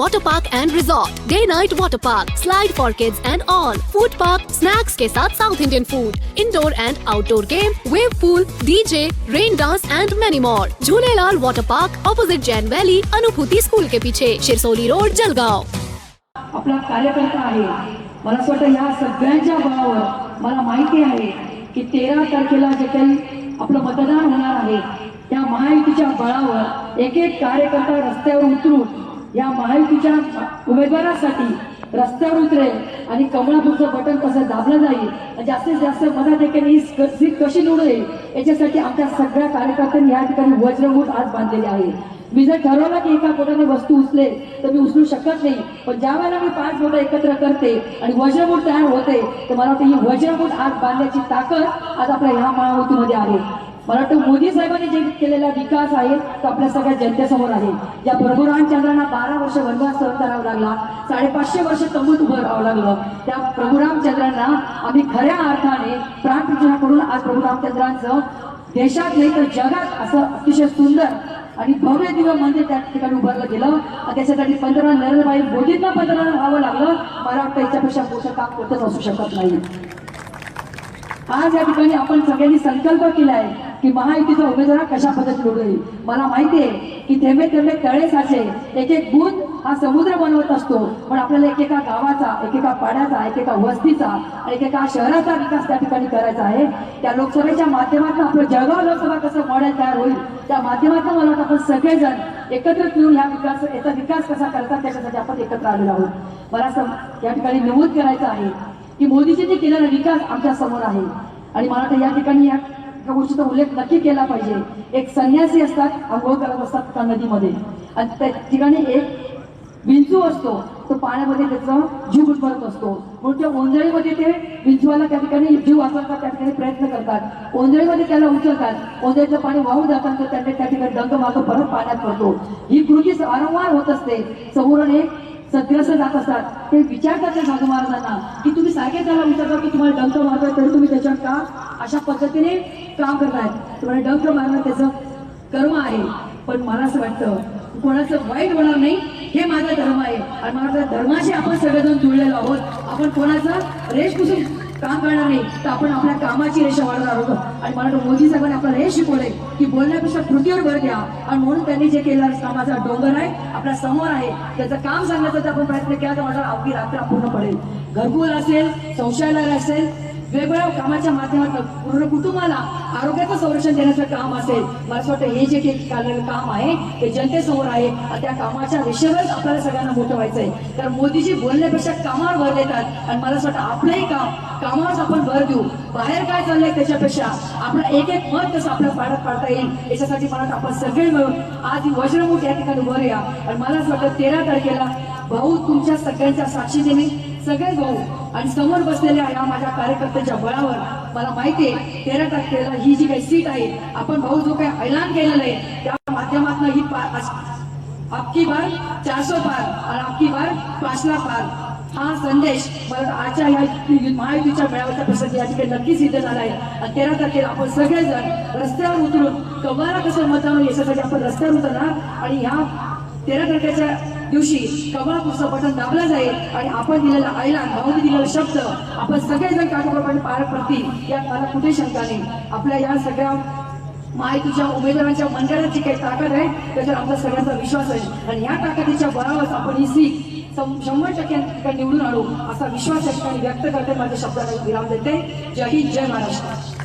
water park and resort day night water park slide for kids and all food park snacks के साथ south Indian food indoor and outdoor game wave pool DJ rain dance and many more Jhulelal water park opposite Jain valley Anubhuti school के पीछे Shirsoli road Jalgaon अपना कार्यकर्ता आहे मला असं वाटतं या सगळ्यांच्या बळावर मला माहिती आहे की तेरा तारखेला जे काही आपलं मतदान होणार आहे, त्या महायुतीच्या बळावर एक एक कार्यकर्ता रस्त्यावर उतरून या महायुतीच्या उमेदवारासाठी रस्त्यावर उतरेल आणि कमळापूरचं बटन कसं दाबलं जाईल आणि जास्तीत जास्त मताधिकांनी ही क- सीट कशी निवडून येईल याच्यासाठी आमच्या सगळ्या कार्यकर्त्यांनी या ठिकाणी वज्रभूत आज बांधलेले आहे. मी जर ठरवलं की एका पोटाने वस्तू उचले तर मी उचलू शकत नाही पण ज्या वेळेला मी पाच बोटं एकत्र करते आणि वज्रमूठ तयार होते तर मला वाटतं ही वज्रभूत आज बांधण्याची ताकद आज आपल्या ह्या महायुतीमध्ये आहे. मला वाटतं मोदी साहेबांनी जे केलेला विकास आहे तो आपल्या सगळ्या जनतेसमोर आहे. ज्या प्रभू रामचंद्रांना बारा वर्ष वनवास सहन करावा लागला. साडेपाचशे वर्ष तंबूत उभं राहावं लागलं. त्या प्रभू रामचंद्रांना आम्ही खऱ्या अर्थाने प्राणपूजना करून आज प्रभू रामचंद्रांचं देशात नाही तर जगात असं अतिशय सुंदर आणि भव्य दिव्य मंदिर त्या ठिकाणी उभारलं गेलं. त्याच्यासाठी पंतप्रधान नरेंद्रभाई मोदींना पंतप्रधान व्हावं लागलं. मला वाटतं याच्यापेक्षा मोठं काम कोणतंच असू शकत नाही. आज या ठिकाणी आपण सगळ्यांनी संकल्प केला आहे की महायुतीचा उमेदवार कशा पद्धतीने निवडून येईल? मला माहिती आहे की थेंबे थेंबे तळे साचे एक एक गुण हा समुद्र बनवत असतो. पण आपल्याला एकेका गावाचा एकेका पाड्याचा एकेका वस्तीचा आणि एकेका शहराचा विकास त्या ठिकाणी करायचा आहे. त्या लोकसभेच्या माध्यमातून आपलं जळगाव लोकसभा कसं मॉडेल तयार होईल त्या माध्यमातून मला वाटतं आपण सगळेजण एकत्रित मिळून ह्या विकास याचा विकास कसा करतात त्याच्यासाठी आपण एकत्र आलेलो आहोत. मला असं या ठिकाणी नमूद करायचं आहे. की मोदीजींनी केलेला विकास आमच्यासमोर आहे. आणि मला वाटतं या ठिकाणी या एका गोष्टीचा उल्लेख नक्की केला पाहिजे. एक संन्यासी असतात आंघोळ करत असतात त्या नदीमध्ये. आणि त्या ठिकाणी एक विंचू असतो तो पाण्यामध्ये त्याचा जीव गुटमरत असतो. म्हणून त्या ओंजळीमध्ये ते विंचूला त्या ठिकाणी जीव वाचवतात त्या ठिकाणी प्रयत्न करतात. ओंजळीमध्ये त्याला उचलतात. ओंजळीचं पाणी वाहून जातात तर त्या ठिकाणी डंग मागं परत पाण्यात पडतो. ही कृती वारंवार होत असते. समोरून एक सद्ग्रस्त जात असतात. ते विचारतात त्या साधू महाराजांना की तुम्ही सारखे त्याला विचारता की तुम्हाला डंक मारताय तरी तुम्ही त्याच्यात का अशा पद्धतीने काम करतायत तुम्हाला डंक मारणं त्याचं कर्म आहे. पण मला असं वाटतं कोणाचं वाईट होणार नाही हे माझा धर्म आहे. आणि माझ्या धर्माशी आपण सगळेजण जुळलेलो आहोत. आपण कोणाचा रेश पुसून काम करणार नाही तर आपण आपल्या कामाची रेषा वाढवणार आहोत. आणि मला वाटतं मोदी साहेबांनी आपल्याला हे शिकवले की बोलण्यापेक्षा कृतीवर भर द्या. आणि म्हणून त्यांनी जे केलं कामाचा डोंगर आहे आपल्यासमोर आहे त्याचं काम सांगण्याचा आपण प्रयत्न केला तर माझा अवघी रात्र अपूर्ण पडेल. घरकुल असेल शौचालय असेल वेगवेगळ्या कामाच्या माध्यमातून पूर्ण कुटुंबाला आरोग्याचं संरक्षण देण्याचं काम असेल. मला असं वाटतं हे जे काही चाललेलं काम आहे ते जनतेसमोर आहे. त्या कामाच्या विषयावरच आपल्याला सगळ्यांना मोठं व्हायचं आहे कारण मोदीजी बोलण्यापेक्षा कामावर भर देतात. आणि मला असं वाटतं आपलंही काम कामावरच आपण भर देऊ. बाहेर काय चाललंय त्याच्यापेक्षा आपलं एक एक मत कसं आपल्या पाडत पाडता येईल याच्यासाठी मला आपण सगळे मिळून आज वज्रमुठ या ठिकाणी उभं या आणि मला असं वाटतं तेरा तारखेला भाऊ तुमच्या सगळ्यांच्या साक्षीने मी सगळे भाऊ आणि समोर बसलेल्या या माझ्या कार्यकर्त्यांच्या बळावर मला माहिती आहे तेरा तारखेला ही जी काही सीट आहे आपण भाऊ जो काही ऐलान केलेलं आहे त्या माध्यमातून ही आपकी बार चारशे पार आणि आपकी बार पाचला पार. हा संदेश मला आजच्या या महायुतीच्या मेळाव्याच्या प्रसंगी या ठिकाणी नक्की सिद्ध झाला आहे. आणि तेरा तारखेला आपण सगळेजण रस्त्यावर उतरून कमाला कसं मतदान याच्यासाठी आपण रस्त्यावर उतरणार आणि ह्या तेरा तारखेच्या दिवशी कमळापूरचं बटन दाबलं जाईल आणि आपण दिलेला आईला भाऊने दिलेला शब्द आपण सगळेजण कागदप्रमाणे पार पडतील. यात मला कुठे शंका नाही आपल्या या सगळ्या माहितीच्या उमेदवारांच्या मंडळाची काही ताकद आहे त्याच्यावर आपला सगळ्यांचा विश्वास आहे. आणि या ताकदीच्या बळावर आपण ही सीट शंभर टक्के निवडून आणू असा विश्वास या ठिकाणी व्यक्त करते. माझ्या शब्दाला विराम देते. जय हिंद जय महाराष्ट्र.